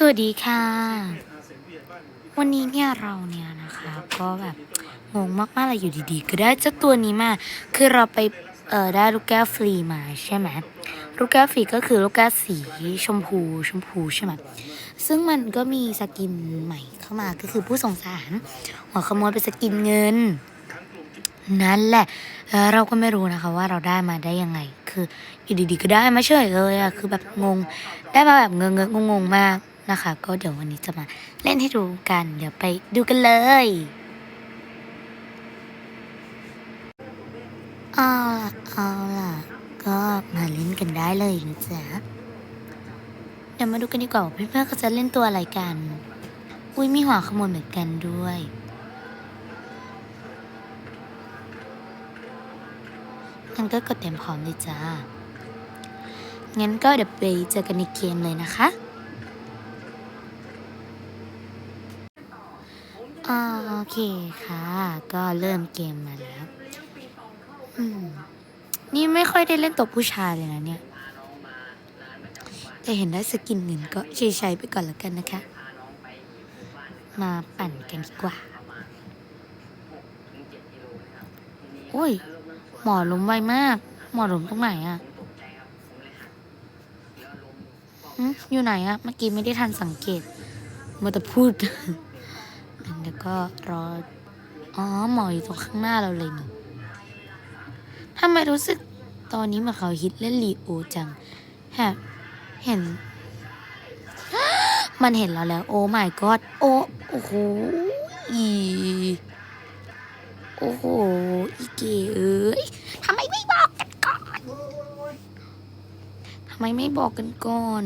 สวัสดีค่ะ วันนี้เนี่ยเราเนี่ยนะคะ ก็แบบงงมากๆเลยอยู่ดีๆ ก็ได้เจ้าตัวนี้มา คือเราไปเอ่อได้ลูกแก้วฟรีมาใช่ไหมลูกแก้วฟรีก็คือลูกแก้วสีชมพูชมพูใช่ไหมซึ่งมันก็มีสกินใหม่เข้ามาก็คือผู้สงสารหัวขโมยเป็นสกินเงิน นั่นแหละเเราก็ไม่รู้นะคะว่าเราได้มาได้ยังไง คืออยู่ดีๆก็ได้มาเฉยเลยอะคือแบบงง ได้มาแบบเงงงงงๆมาก นะคะ ก็เดี๋ยววันนี้จะมาเล่นให้ดูกัน เดี๋ยวไปดูกันเลยเอาล่ะเอาล่ะ ก็มาเล่นกันได้เลยนะจ๊ะเดี๋ยวมาดูกันดีกว่าว่าเพื่อนๆเขาจะเล่นตัวอะไรกัน อุ้ยมีหัวขโมยเหมือนกันด้วยงั้นก็กดเต็มพร้อมเลยจ้างั้นก็เดี๋ยวไปเจอกันในเกมเลยนะคะ อ่าโอเคค่ะ ก็เริ่มเกมมาแล้วนี่ไม่ค่อยได้เล่นตัวผู้ชายเลยนะเนี่ย แต่เห็นได้สกินเงินก็ใช้ใช้ไปก่อนแล้วกันนะคะ มาปั่นกันดีกว่า โอ้ย หมอล้มไวมาก หมอล้มตรงไหนอะหึอยู่ไหนอะเมื่อกี้ไม่ได้ทันสังเกตมัวแต่พูด เดี๋ยวก็รอ อ๋อ หมออยู่ตรงข้างหน้าเราเลยนี่ทำไมรู้สึกตอนนี้เหมือนเขาฮิตเล่นลีโอจังแฮะเห็น มันเห็นเราแล้ว โอ้ my god โอ้โอ้โหอีโอ้โห อีเก๋เอ้ยทำไมไม่บอกกันก่อนทำไมไม่บอกกันก่อน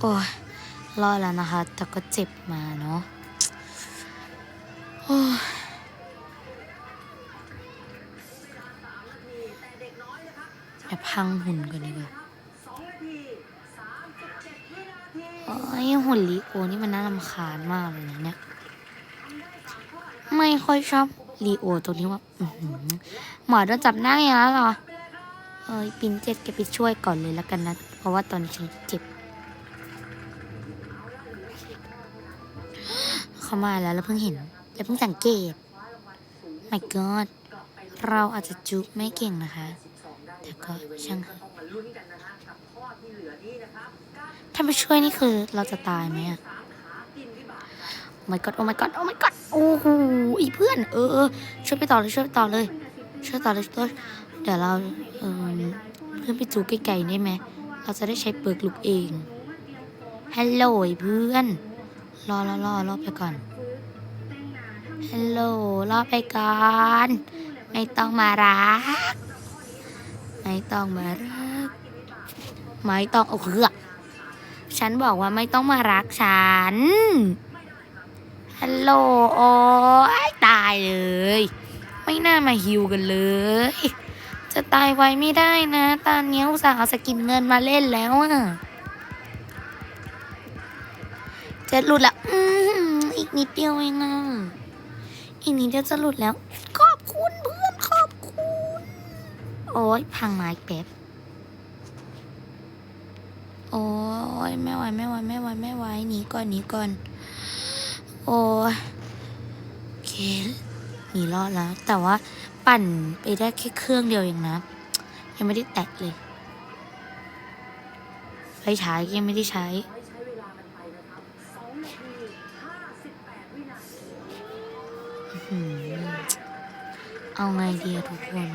โอ้ยรอดแล้วนะคะ แต่ก็เจ็บมาเนาะโอ้ยเดี๋ยวพังหุ่นก่อนดีกว่าโอ้ยหุ่นลีโอนี่มันน่ารำคาญมากเลยนะเนี่ย ไม่ค่อยชอบลีโอตรงที่ว่าหือหมอโดนจับหน้าอย่างนั้นเหรอ เอ้ยปินเจ็ดแกไปช่วยก่อนเลยแล้วกันนะ เพราะว่าตอนนี้ฉันเจ็บ เขามาแล้วแล้วเพิ่งเห็นแล้วเพิ่งสังเกต my god เราอาจจะจุกไม่เก่งนะคะ แต่ก็ช่างเถอะถ้าไปช่วยนี่คือเราจะตายไหมอะ my god โอ้ my god โอ้ my god โอ้โหอีเพื่อน เออช่วยไปต่อเลยช่วยไปต่อเลย ช่วยต่อเลยช่วยเดี๋ยวเราเออเพื่อนไปจูไกลๆได้ไหม เราจะได้ใช้เปิร์กลุกเองฮัลโหลเพื่อน รอรอรอรอไปก่อนฮัลโหลรอไปก่อน ไม่ต้องมารัก ไม่ต้องมารัก ไม่ต้องเอาเหือกฉันบอกว่าไม่ต้องมารักฉันฮัลโหลโอ้ยตายเลย ไม่น่ามาฮิวกันเลย จะตายไวไม่ได้นะ ตอนนี้อุตส่าห์เอาสกินเงินมาเล่นแล้วอะ จะหลุดและอืมอีกนิดเดียวเองอะอีกนิดเดียวจะหลุดแล้ว ขอบคุณเพื่อนขอบคุณ โอ้ยพังไม้แป๊บโอ้ยไม่ไหวไม่ไหวไม่ไหวไม่ไหวหนีก่อนหนีก่อน โอ้ยโอเคหนีรอดแล้ว แต่ว่าปั่นไปได้แค่เครื่องเดียวเองนะ ยังไม่ได้แตะเลยไฟฉายยังไม่ได้ใช้ เอาไงดีอะทุกคน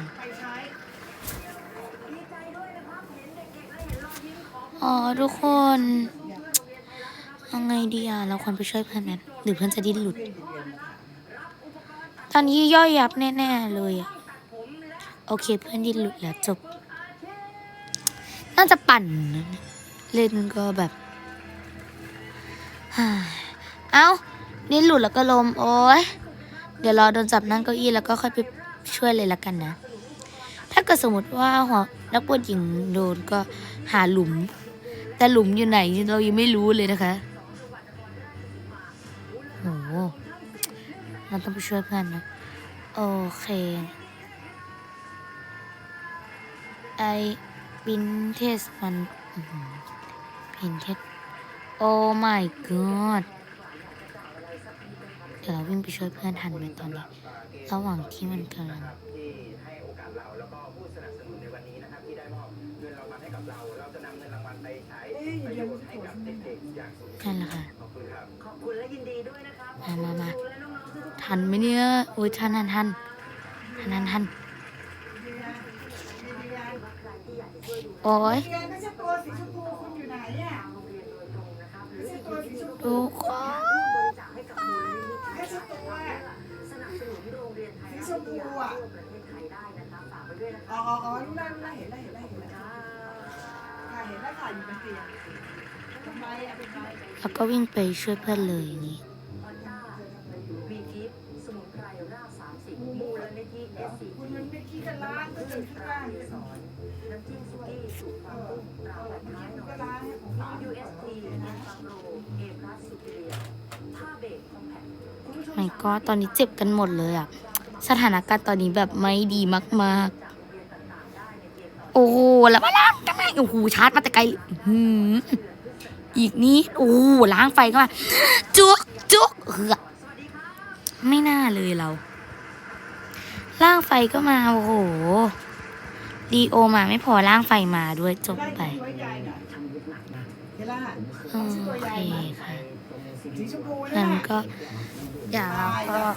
อ๋อทุกคน เอาไงดีอะเราควรไปช่วยเพื่อนไหมหรือเพื่อนจะดิ้นหลุด ตอนนี้ย่อยยับแน่ ๆ เลยอะ โอเคเพื่อนดิ้นหลุดแล้วจบ น่าจะปั่นเนี่ยเล่นก็แบบฮ่าเอ้า ดิ้นหลุดแล้วก็ลม โอ้ยเดี๋ยวรอโดนจับนั่งเก้าอี้แล้วก็ค่อยไป ช่วยเลยละกันนะ ถ้าเกิดสมมติว่าหัวนักบวชหญิงโดนก็หาหลุม แต่หลุมอยู่ไหนเรายังไม่รู้เลยนะคะโหเราต้องไปช่วยเพื่อนนะ โอเคไอปินเทสมันปินเทสโอ้ my god ดี๋ยวเราวิ่งไปช่วยเพื่อนทันไหมตอนนี้ ระหว่างที่มันกำลังที่ให้โอกาสเราแล้วก็ผู้สนับสนุนในวันนี้นะครับที่ได้มอบเงินรางวัลให้กับเราเราจะนำเงินรางวัลไปใช้ประโยชน์ให้กับเด็กๆอย่างสูงสุดนั่นแหละค่ะขอบคุณครับขอบคุณและยินดีด้วยนะครับมามามาครูและน้องๆทุกๆทันไหมเนี่ยโอ้ยทันทันทันทันทันทันโอ้ยเรียนไม่ใช่ตัวสีชมพูคุณอยู่ไหน ธิไม่ใช่ตัวสนับสนุนโรงเรียนไทยสีชมพูอะทั่วประเทศไทยได้นะครับฝากไว้ด้วยนะคอ๋รัอบอ๋ออ๋อรู้แล้วรู้แล้วเห็นแล้วเห็นแล้วเห็นแล้วค่ะเห็นแล้วค่ะอยู่บนเตียงทำไมอะเป็นไรแล้วก็วิ่งไปช่วยเพื่อนเลยอย่างนี้ฮอนด้าวีกิฟสมุนไพรรากสามสิบมูลนิธิเอสซีคุณมันไม่คิดกันล้างก็จนข้างล่าง ก็ตอนนี้เจ็บกันหมดเลยอะสถานการณ์ตอนนี้แบบไม่ดีมากจากโรงเรียนต่างๆได้ในเกมต่อๆโอ้โหแล้วมาล้างกันไหมโอ้โหชาร์จมาแต่ไกลอีกนิดโอ้ล้างไฟก็มาจุกจุกเหือไม่น่าเลยเรา ล่างไฟก็มา โอ้โหดีโอมาไม่พอล่างไฟมาด้วยจบไปโอเคค่ะ สีชมพูงั้นั่นก็อย่าเราก็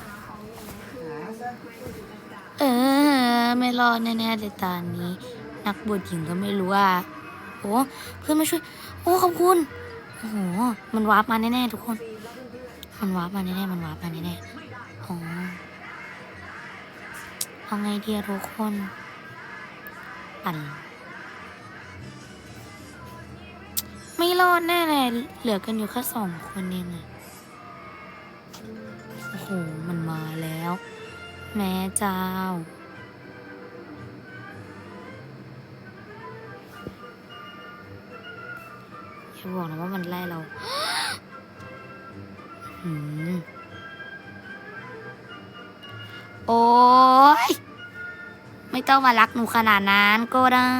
เออไม่รอดแน่ๆเลยตอนนี้ นักบวชหญิงก็ไม่รู้ว่าโอ้เพื่อนมาช่วย โอ้ขอบคุณโอ้โหมันวาร์ปมาแน่ๆทุกคน มันวาร์ปมาแน่ๆมันวาร์ปมาแน่ๆอ๋อเอาไงดีทุกคนปั่น ไม่รอดแน่เลยเหลือกันอยู่แค่สองคนเองอะโอ้โห มันมาแล้ว แม่เจ้า อย่าบอกนะว่ามันไล่เราโอ้ยไม่ต้องมารักหนูขนาดนั้นก็ได้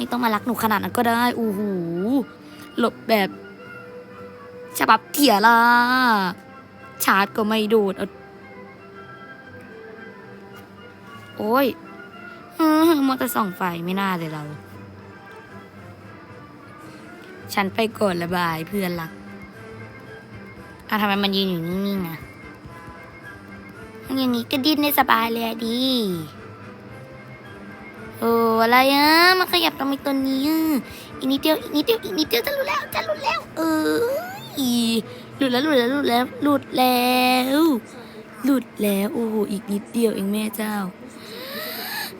ไม่ต้องมารักหนูขนาดนั้นก็ได้อู้หูหลบแบบฉบับเถี่ยล่ะชาร์จก็ไม่โดดโอ้ยอื้อหือมัวแต่ส่องไฟไม่น่าเลยเรา ฉันไปก่อนระบายเพื่อนรักอะทำไมมันยืนอยู่นิ่งๆอะอย่างนี้ก็ดิ้นได้สบายเลยดี โอ้อะไรอะมันขยับทำไมตัวนี้อะอีกนิดเดียวอีกนิดเดียวอีกนิดเดียวจะหลุดแล้วจะหลุดแล้ว เอออีหลุดแล้วหลุดแล้วหลุดแล้วหลุดแล้วหลุดแล้วโอ้โหอีกนิดเดียวเองแม่เจ้า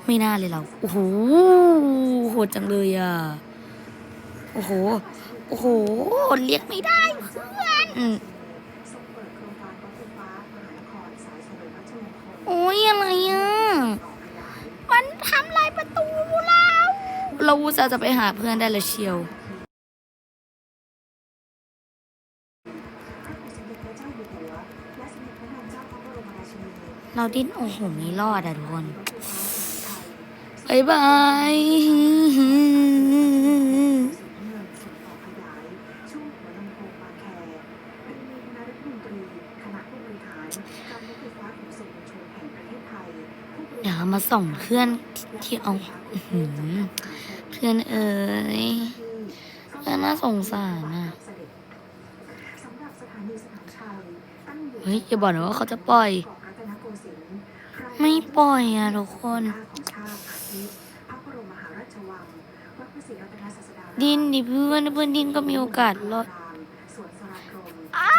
ไม่น่าเลยเราโอ้โหโหดจังเลยอะโอ้โหโอ้โหเรียกไม่ได้เพื่อน ส่งเปิดโครงการรถไฟฟ้ามหานครสายเฉลิมพระชนมพล โอ้ยอะไรอะมันทำลายประตูเรา เราอุตส่าห์จะไปหาเพื่อนได้ละเชียว เราดิ้นโอ้โหไม่รอดอะทุกคนบายบายเงินส่งต่อยายช่วงหัวลำโพงบางแคโดยมีคณะรัฐมนตรีคณะผู้บริหารการรถไฟฟ้าขนส่งมวลชนแห่งประเทศไทยผู้บริเดี๋ยวหารมาส่งเพื่อนที่เอาอื พื่อนเอ๋ยเออน่าสงสารน่ะเฮ้ยอย่าบอกนะว่าเขาจะปล่อย ไม่ปล่อยอะทุกคนของชาติอาทิตย์พระบดินดิเพื่อนเพื่อนดินก็มีโอกาสรอดอ้า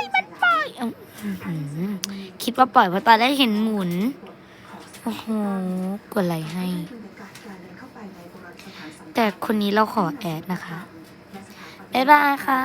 ยมันปล่อยคิดว่าปล่อยเพราะตอนแรกเห็นหมุน โอ้โหกดไลค์ให้ แต่คนนี้เราขอแอดนะคะ บ๊ายบายค่ะ